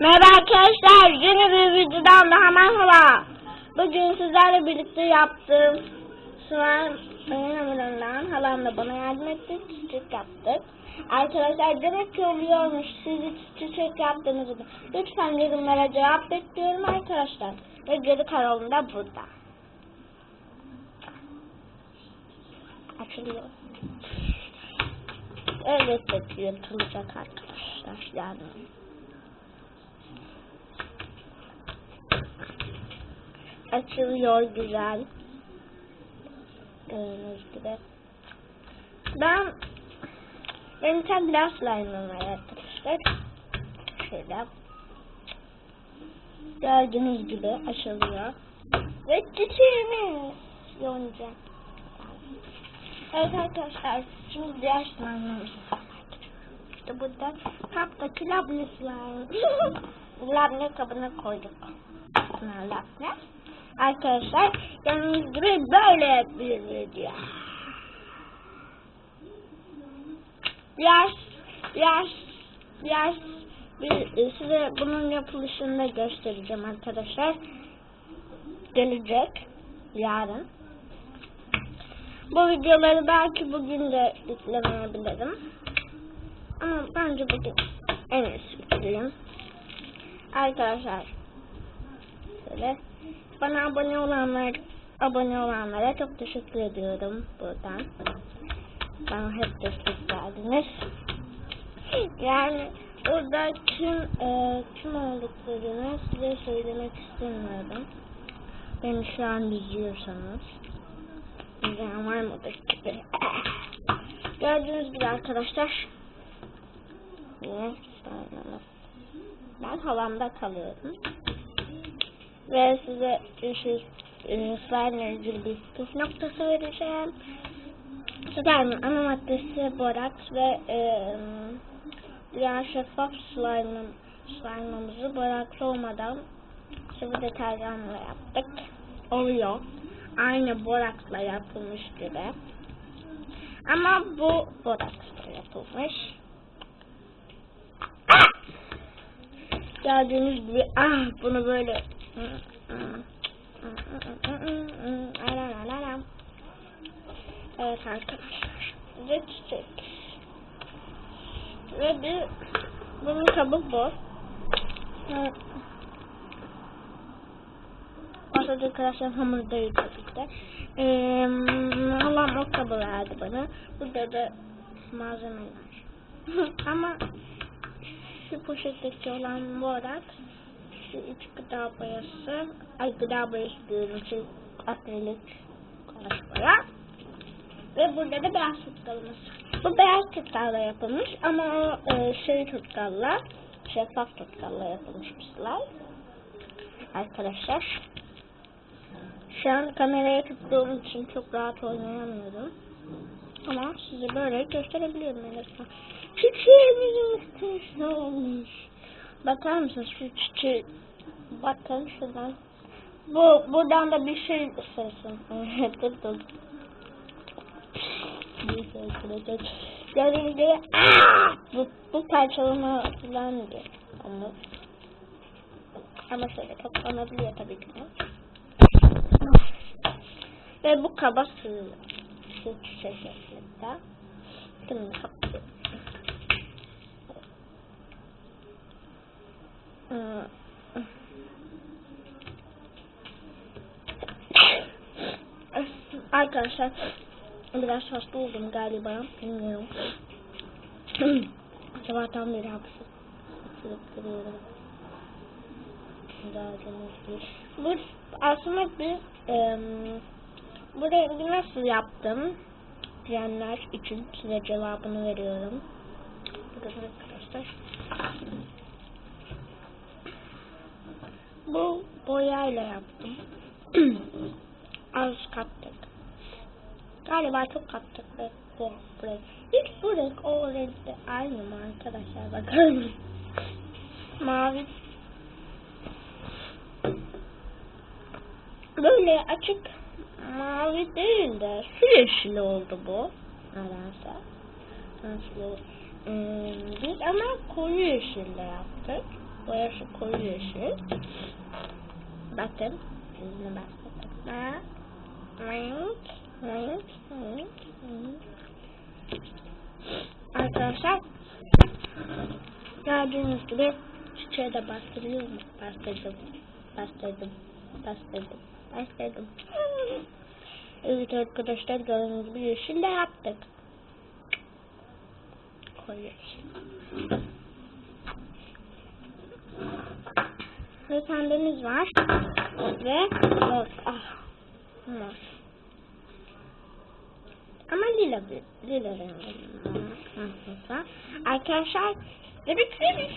Merhaba arkadaşlar, yeni bir videodan daha merhaba. Bugün sizlerle birlikte yaptığım slime benim hamurundan halamla bana yardım etti, çiçek yaptık. Arkadaşlar demek ki oluyormuş, siz hiç çiçek yaptınız mı? Lütfen yorumlara cevap bekliyorum arkadaşlar. Ve geri kalanı da burada. Açılıyor. Elbette ki yırtılacak arkadaşlar yani. Açılıyor güzel. Gördüğünüz gibi. Ben benim tam biraz slime'ım var arkadaşlar. Şöyle. Gördüğünüz gibi açılıyor. Ve çiçeğimiz yonca. Evet arkadaşlar şimdi diğer slime'ımızı İşte burada kaptaki labne slime. labne kabına koyduk. Labne. Arkadaşlar gördüğünüz gibi böyle bir video. Biraz, biraz, biraz bir, size bunun yapılışını da göstereceğim arkadaşlar. Gelecek yarın. Bu videoları belki bugün de yüklemeyebilirim. Ama bence bugün en iyisi yükleyeyim. Arkadaşlar şöyle bana abone olanlar abone olanlara çok teşekkür ediyorum buradan. Bana hep destek verdiniz. Yani burada kim e, kim olduklarını size söylemek istemiyorum. Beni şu an izliyorsanız. İzleyen var mıdır gibi. Gördüğünüz gibi arkadaşlar. Yine ben halamda kalıyorum ve size şu e, slime'la ilgili bir püf noktası vereceğim. Slime'ın ana maddesi boraks ve e, diğer şeffaf slime'ın slime'ımızı boraks olmadan sıvı deterjanla yaptık. Oluyor. Aynı boraksla yapılmış gibi. Ama bu boraksla yapılmış. Gördüğünüz gibi ah bunu böyle Evet arkadaşlar. Ve çiçek. Ve bir bunun kabuk bu. Ortada arkadaşlar hamur değil tabii ki de. Ee, halam o kabı verdi bana. Burada da malzemeler. Ama şu poşetteki olan borak şu üç gıda boyası ay gıda boyası diyorum şey akrilik konuşmaya. Ve burada da beyaz tutkalımız. Bu beyaz tutkalla yapılmış ama o e, şey tutkalla şeffaf tutkalla yapılmış bir slime. Arkadaşlar şu an kameraya tuttuğum için çok rahat oynayamıyorum. Ama size böyle gösterebiliyorum en azından. Çiçeğimizin üstüne olmuş bakar mısınız şu çiçeği Bakın şuradan. Bu buradan da bir şey ısırsın. dur dur. Bir şey ısıracak. Gördüğünüz bu, bu parçalama falan diyor. Ama, ama şöyle toplanabiliyor tabii ki. Ve bu kaba sığıyor. Şu çiçek şeklinde. Şimdi kapatıyor. Arkadaşlar biraz hasta oldum galiba. Bilmiyorum. Sabahtan beri hapsız. Hapsızlık duruyorum. Bu aslında bir e, bu rengi nasıl yaptım diyenler için size cevabını veriyorum. Bakın arkadaşlar. Bu boyayla yaptım. Az kattık. Galiba çok kattık ve bu renk. Hiç bu renk o renkte aynı mı arkadaşlar bakar? Mavi. Böyle açık mavi değil de su yeşili oldu bu. Nedense. Nasıl? Hmm, biz ama koyu yeşille yaptık. Boyası koyu yeşil. Bakın. Sizinle bakın. Renk. Arkadaşlar gördüğünüz gibi çiçeği de bastırıyorum. Bastırdım. Bastırdım. Bastırdım. Bastırdım. Evet arkadaşlar gördüğünüz gibi yeşil de yaptık. Koyu yeşil. Ve pembemiz var. Ve mor. Ah. Mor. Ama lila lila rengi. Arkadaşlar ve bitirmiş.